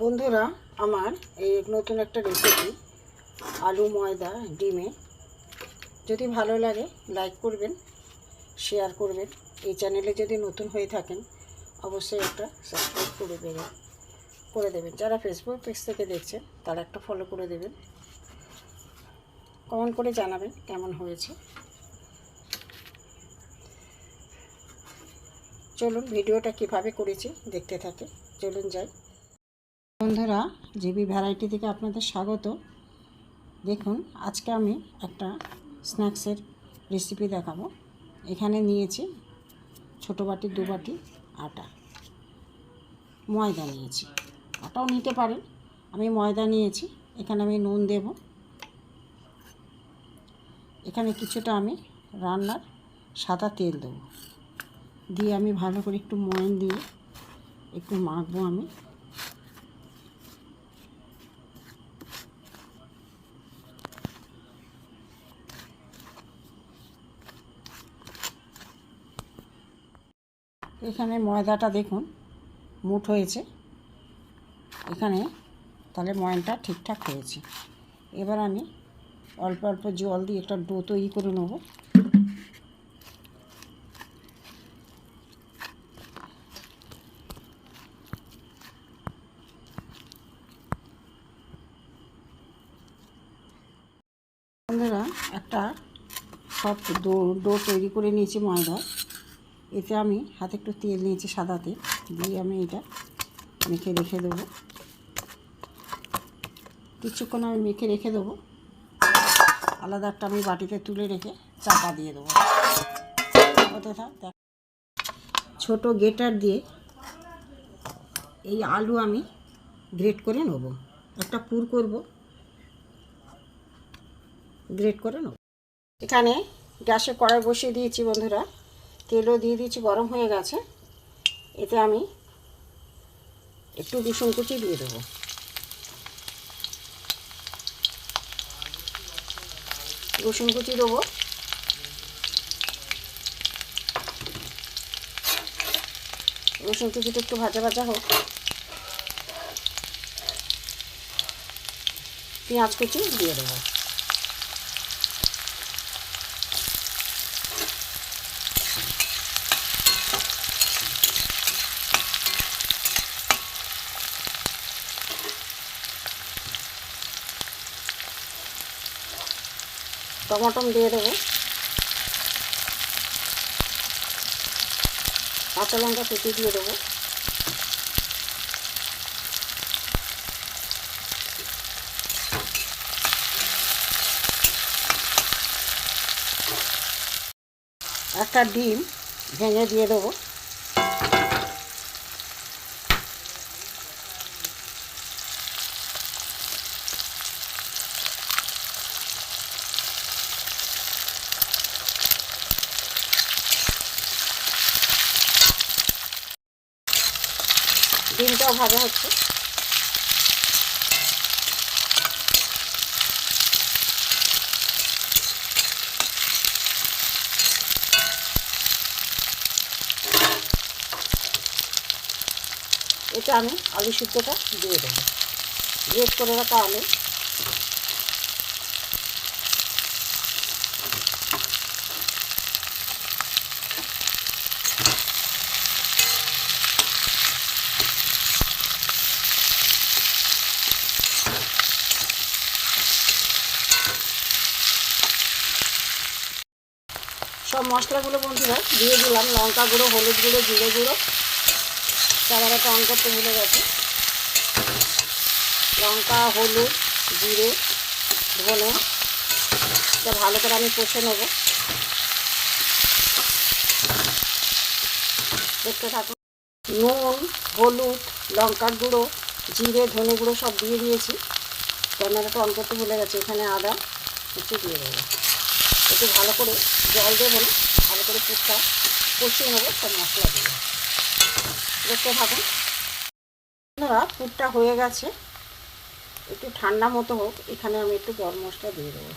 বন্ধুরা, আমার এই নতুন একটা রেসিপি আলু, ময়দা, ডিমে। যদি ভালো লাগে লাইক করবেন শেয়ার করবেন। এই চ্যানেলে যদি নতুন হয়ে থাকেন, অবশ্যই একটা সাবস্ক্রাইব করে দেবেন করে দেবেন। যারা ফেসবুক পেজ থেকে দেখছেন, তারা একটা ফলো করে দেবেন। কমেন্ট করে জানাবেন কেমন হয়েছে। চলুন ভিডিওটা কীভাবে করেছি, দেখতে থাকে চলুন যাই। বন্ধুরা, জিবি ভ্যারাইটি থেকে আপনাদের স্বাগত। দেখুন, আজকে আমি একটা স্ন্যাক্সের রেসিপি দেখাবো। এখানে নিয়েছি ছোটো বাটি, দু বাটি আটা। ময়দা নিয়েছি। আটাও নিতে পারেন। আমি ময়দা নিয়েছি। এখানে আমি নুন দেব। এখানে কিছুটা আমি রান্নার সাদা তেল দেবো। দিয়ে আমি ভালো করে একটু ময়ন দিয়ে একটু মাখবো আমি। এখানে ময়দাটা দেখুন, মুঠ হয়েছে। এখানে তাহলে ময়নটা ঠিকঠাক হয়েছে। এবার আমি অল্প অল্প জল দিয়ে একটা ডো তৈরি করে নেব। বন্ধুরা, একটা সফট ডো ডো তৈরি করে নিয়েছি ময়দা এতে আমি হাতে একটু তেল নিয়েছি সাদা তেল দিয়ে আমি এটা মেখে রেখে দেবো। কিছুক্ষণ আমি মেখে রেখে দেবো। আলাদা একটা আমি বাটিতে তুলে রেখে চাপা দিয়ে দেবো। দেখ। ছোটো গেটার দিয়ে এই আলু আমি গ্রেট করে নেব। একটা পুর করব। গ্রেট করে নেব। এখানে গ্যাসে কড়াই বসিয়ে দিয়েছি বন্ধুরা। তেলও দিয়ে দিয়েছি, গরম হয়ে গেছে। এতে আমি একটু রসুন কুচি দিয়ে দেবো। রসুন কুচি দেবো। রসুন কুচিটা একটু ভাজা ভাজা হোক। পেঁয়াজ কুচি দিয়ে দেবো। টমাটম দিয়ে দেবো। কাঁচা লঙ্কা কুচি দিয়ে দেবো। একটা ডিম ভেঙে দিয়ে দেবো। ভাজা হচ্ছে। এটা আমি আলু সিদ্ধটা দিয়ে দেবো। গ্রেট করে রাখা আলু মশলাগুলো বন্ধুরা, দিয়ে দিলাম লঙ্কা গুঁড়ো, হলুদ গুঁড়ো, জিরে গুঁড়ো। ক্যামেরাটা অন করতে ভুলে গেছে লঙ্কা, হলুদ, জিরে, ধনে। এটা ভালো করে আমি কষে নেব। দেখতে থাকুন, নুন, হলুদ লঙ্কার গুঁড়ো, জিরে, ধনে গুঁড়ো সব দিয়ে দিয়েছি। ক্যামেরাটা অন করতে ভুলে গেছে, এখানে আদা কিছু দিয়ে দেবো। একটু ভালো করে জল দেবো না, ভালো করে পুরটা কষিয়ে নেব সব মশলা দেবো। দেখতে থাকুন। আপনারা পুরটা হয়ে গেছে। একটু ঠান্ডা মতো হোক, এখানে আমি একটু গরম মশলা দিয়ে দেবো।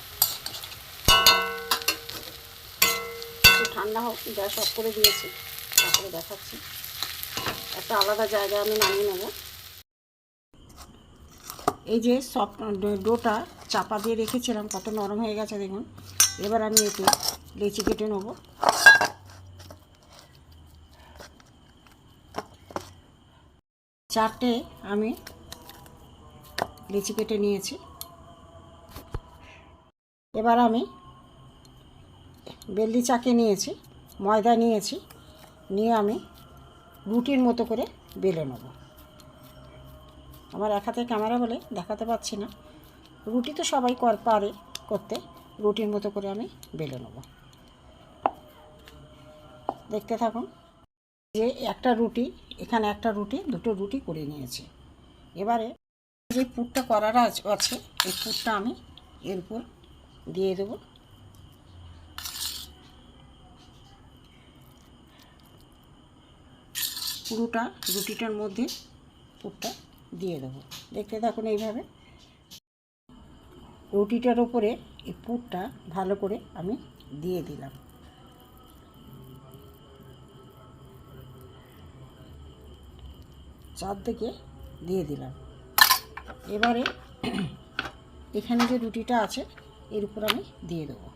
একটু ঠান্ডা হোক, গ্যাস অফ করে দিয়েছি, তারপরে দেখাচ্ছি। একটা আলাদা জায়গায় আমি নামিয়ে নেব। এই যে সফট ডোটা চাপা দিয়ে রেখেছিলাম, কত নরম হয়ে গেছে দেখুন। এবার আমি এতে লেচি কেটে নেব। চারটে আমি লিচি কেটে নিয়েছি। এবার আমি বেলদি চাকে নিয়েছি, ময়দা নিয়েছি, নিয়ে আমি রুটির মতো করে বেলে নেব। আমার এক হাতে ক্যামেরা বলে দেখাতে পাচ্ছি না। রুটি তো সবাই কর পারে করতে। রুটির মতো করে আমি বেলে নেব। দেখতে থাকুন যে একটা রুটি, এখানে একটা রুটি, দুটো রুটি করে নিয়েছি। এবারে যে পুরটা করার আছ- আছে, এই পুরটা আমি এর উপর দিয়ে দেবো। পুরোটা রুটিটার মধ্যে পুরটা দিয়ে দেবো। দেখতে থাকুন এইভাবে। রুটিটার ওপরে এই পুরটা ভালো করে আমি দিয়ে দিলাম। চারদিকে দিয়ে দিলাম। এবারে এখানে যে রুটিটা আছে, এর উপর আমি দিয়ে দেবো।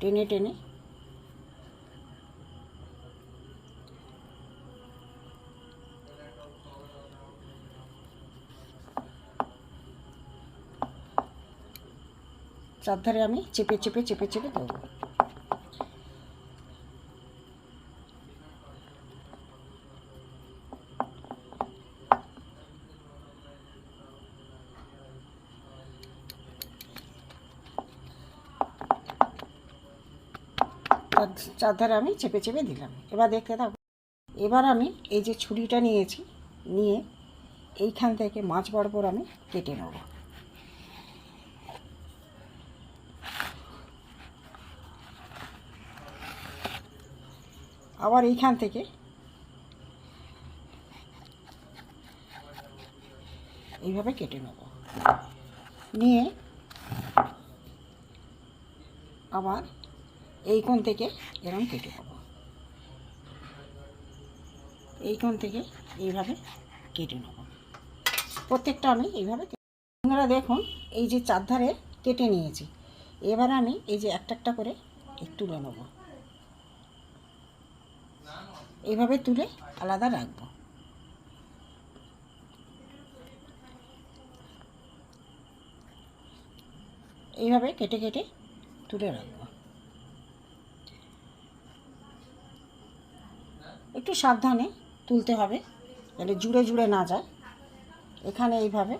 টেনে টেনে চারধারে আমি চেপে চেপে চেপে চেপে দেবো। চার- চারধারে আমি চেপে চেপে দিলাম। এবার দেখতে থাকো, এবার আমি এই যে ছুরিটা নিয়েছি, নিয়ে এইখান থেকে মাছ বরাবর আমি কেটে নেব। আবার এইখান থেকে। এইভাবে কেটে নেব। নিয়ে আবার এই কোণ থেকে এরকম কেটে নেব। এই কোণ থেকে এইভাবে কেটে নেব। প্রত্যেকটা আমি এইভাবে আপনারা দেখুন, এই যে চারধারে কেটে নিয়েছি। এবার আমি এই যে একটা একটা করে তুলে নেব। এইভাবে তুলে আলাদা রাখব। এইভাবে কেটে কেটে তুলে রাখব। একটু সাবধানে তুলতে হবে যাতে জুড়ে জুড়ে না যায়। এখানে এইভাবে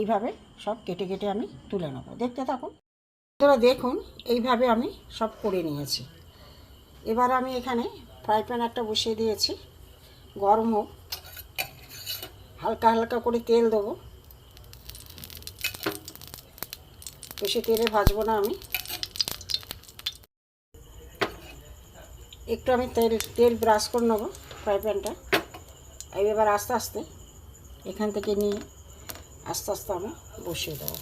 এইভাবে সব কেটে কেটে আমি তুলে নেব। দেখতে থাকুন তোরা দেখুন, এইভাবে আমি সব করে নিয়েছি। এবার আমি এখানে ফ্রাই প্যান একটা বসিয়ে দিয়েছি। গরম হোক। হালকা হালকা করে তেল দেবো। বেশি তেলে ভাজবো না আমি। একটু আমি তেল তেল ব্রাশ করে নেব ফ্রাই প্যানটা। এবার আস্তে আস্তে এখান থেকে নিয়ে আস্তে আস্তে আমি বসিয়ে দেবো।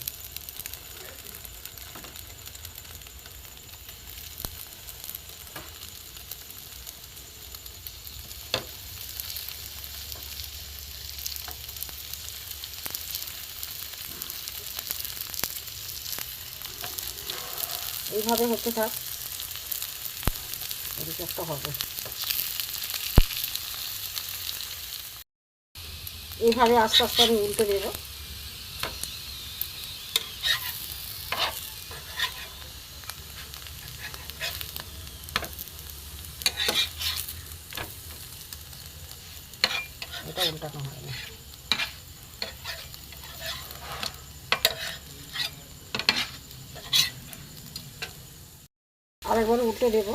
এইভাবে হতে থাক। এদিকে একটা হবে। এইভাবে আস্তে আস্তে আমি উল্টে দেবো এটা উল্টানো হয় না আরেকবার উল্টে দেবো।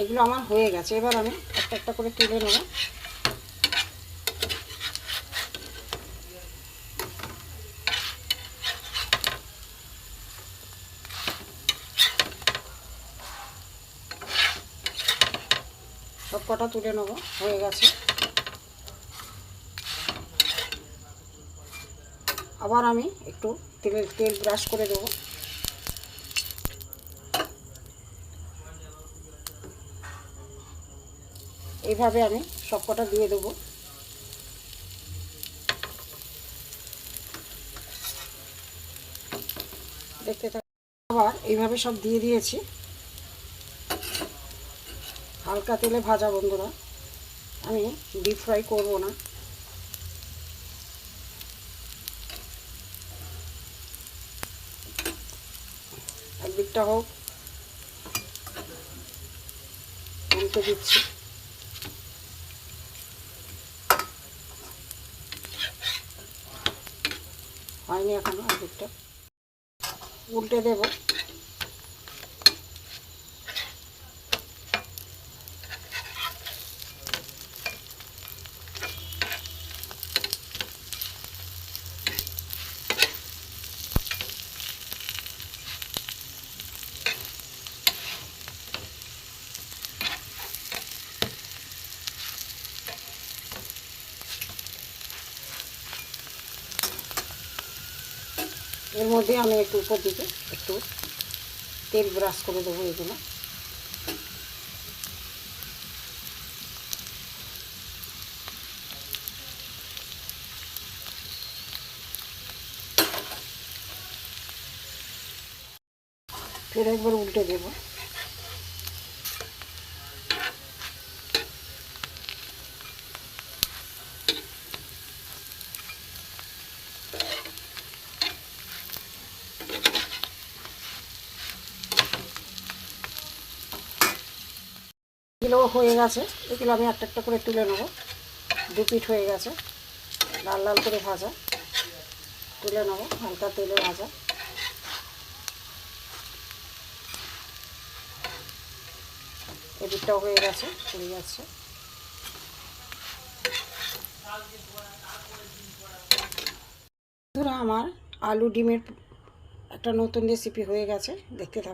এগুলো আমার হয়ে গেছে। এবার আমি একটা একটা করে তুলে নেব। কটা তুলে নেব, হয়ে গেছে। আবার আমি একটু তেলের তেল ব্রাশ করে দেবো। এইভাবে আমি সব কটা দিয়ে দেবো। দেখতে থাক আবার এইভাবে সব দিয়ে দিয়েছি। হালকা তেলে ভাজা বন্ধুরা। আমি ডিপ ফ্রাই করব না। একদিকটা হোক। উল্টে দিচ্ছি। হয়নি এখনও একদিকটা। উল্টে দেবো। এর মধ্যে আমি একটু উপর দিকে একটু তেল ব্রাশ করে দেবো এগুলো। ফের একবার উল্টে দেবো এগুলো হয়ে গেছে। এগুলো আমি একটা একটা করে তুলে নেব। দু পিঠ হয়ে গেছে। লাল লাল করে ভাজা। তুলে নেব। হালকা তেলে ভাজা। এদিকটাও হয়ে গেছে চলে যাচ্ছে। বন্ধুরা, আমার আলু ডিমের একটা নতুন রেসিপি হয়ে গেছে। দেখতে থাকুন।